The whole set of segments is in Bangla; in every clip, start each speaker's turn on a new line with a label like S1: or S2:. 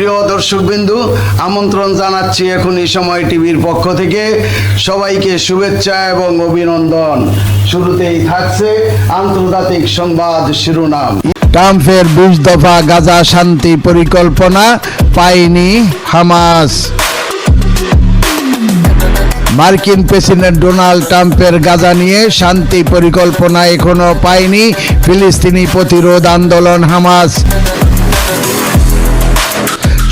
S1: প্রিয় দর্শক বিন্দু আমন্ত্রণ জানাচ্ছি এখন এই সময় টিভির পক্ষ থেকে সবাইকে শুভেচ্ছা এবং অভিনন্দন শুরুতেই থাকছে আন্তর্জাতিক সংবাদ শিরোনাম
S2: ট্রাম্পের বিশ দফা গাজা শান্তি পরিকল্পনা পাইনি হামাস মার্কিন প্রেসিডেন্ট ডোনাল্ড ট্রাম্পের গাজা নিয়ে শান্তি পরিকল্পনা এখনো পায়নি ফিলিস্তিনি প্রতিরোধ আন্দোলন হামাস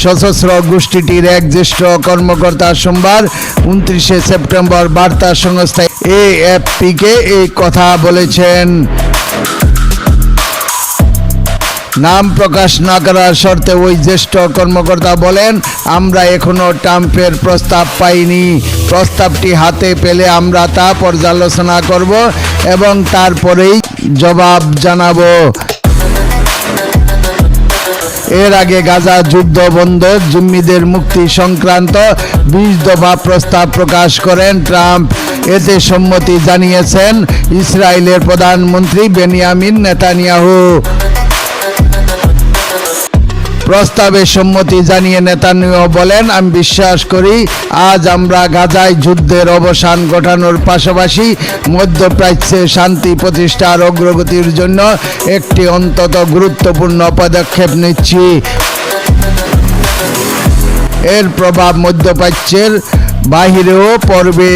S2: সশস্ত্র গোষ্ঠীটির এক জ্যেষ্ঠ কর্মকর্তা সোমবার উনত্রিশে সেপ্টেম্বর বার্তা সংস্থা এএফপিকে এই কথা বলেছেন নাম প্রকাশ না করার শর্তে ওই জ্যেষ্ঠ কর্মকর্তা বলেন আমরা এখনও ট্রাম্পের প্রস্তাব পাইনি প্রস্তাবটি হাতে পেলে আমরা তা পর্যালোচনা করব এবং তারপরেই জবাব জানাবো এর আগে গাজা যুদ্ধ বন্ধ জিম্মিদের মুক্তি সংক্রান্ত বিশ দফা প্রস্তাব প্রকাশ করেন ট্রাম্প এতে সম্মতি জানিয়েছেন ইসরায়েলের প্রধানমন্ত্রী বেনিয়ামিন নেতানিয়াহু প্রস্তাবে সম্মতি জানিয়ে নেতানিও বলেন আমি বিশ্বাস করি আজ আমরা গাজায় যুদ্ধের অবসান ঘটানোর পাশাপাশি মধ্যপ্রাচ্যে শান্তি প্রতিষ্ঠার অগ্রগতির জন্য একটি অন্তত গুরুত্বপূর্ণ পদক্ষেপ নিচ্ছি এর প্রভাব মধ্যপ্রাচ্যের বাহিরেও পর্বে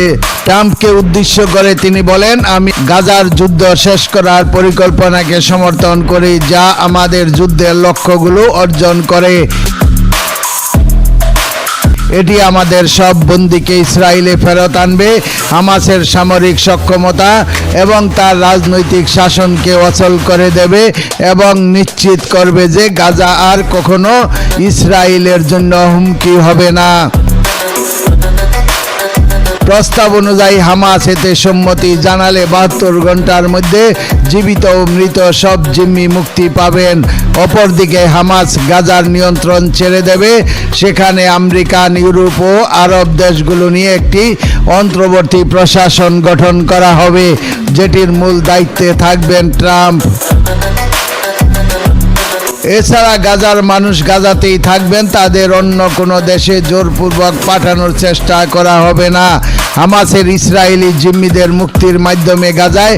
S2: ট্রাম্পকে উদ্দেশ্য করে তিনি বলেন আমি গাজার যুদ্ধ শেষ করার পরিকল্পনাকে সমর্থন করি যা আমাদের যুদ্ধের লক্ষ্যগুলো অর্জন করে এটি আমাদের সব বন্দীকে ইসরায়েলে ফেরত আনবে হামাসের সামরিক সক্ষমতা এবং তার রাজনৈতিক শাসনকে অচল করে দেবে এবং নিশ্চিত করবে যে গাজা আর কখনো ইসরায়েলের জন্য হুমকি হবে না প্রস্তাব অনুযায়ী হামাস এতে সম্মতি জানালে বাহাত্তর ঘন্টার মধ্যে জীবিত ও মৃত সব জিম্মি মুক্তি পাবেন অপরদিকে হামাস গাজার নিয়ন্ত্রণ ছেড়ে দেবে সেখানে আমেরিকান ইউরোপ ও আরব দেশগুলো নিয়ে একটি অন্তর্বর্তী প্রশাসন গঠন করা হবে যেটির মূল দায়িত্বে থাকবেন ট্রাম্প এছাড়া গাজার মানুষ গাজাতেই থাকবেন তাদের অন্য কোনো দেশে জোরপূর্বক পাঠানোর চেষ্টা করা হবে না হামাসের ইসরায়েলি জিম্মিদের মুক্তির মাধ্যমে গাজায়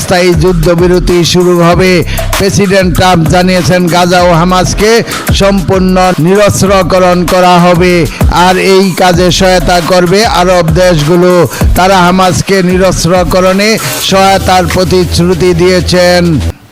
S2: স্থায়ী যুদ্ধবিরতি শুরু হবে প্রেসিডেন্ট ট্রাম্প জানিয়েছেন গাজা ও হামাসকে সম্পূর্ণ নিরস্ত্রকরণ করা হবে আর এই কাজে সহায়তা করবে আরব দেশগুলো তারা হামাসকে নিরস্ত্রকরণে সহায়তার প্রতিশ্রুতি দিয়েছেন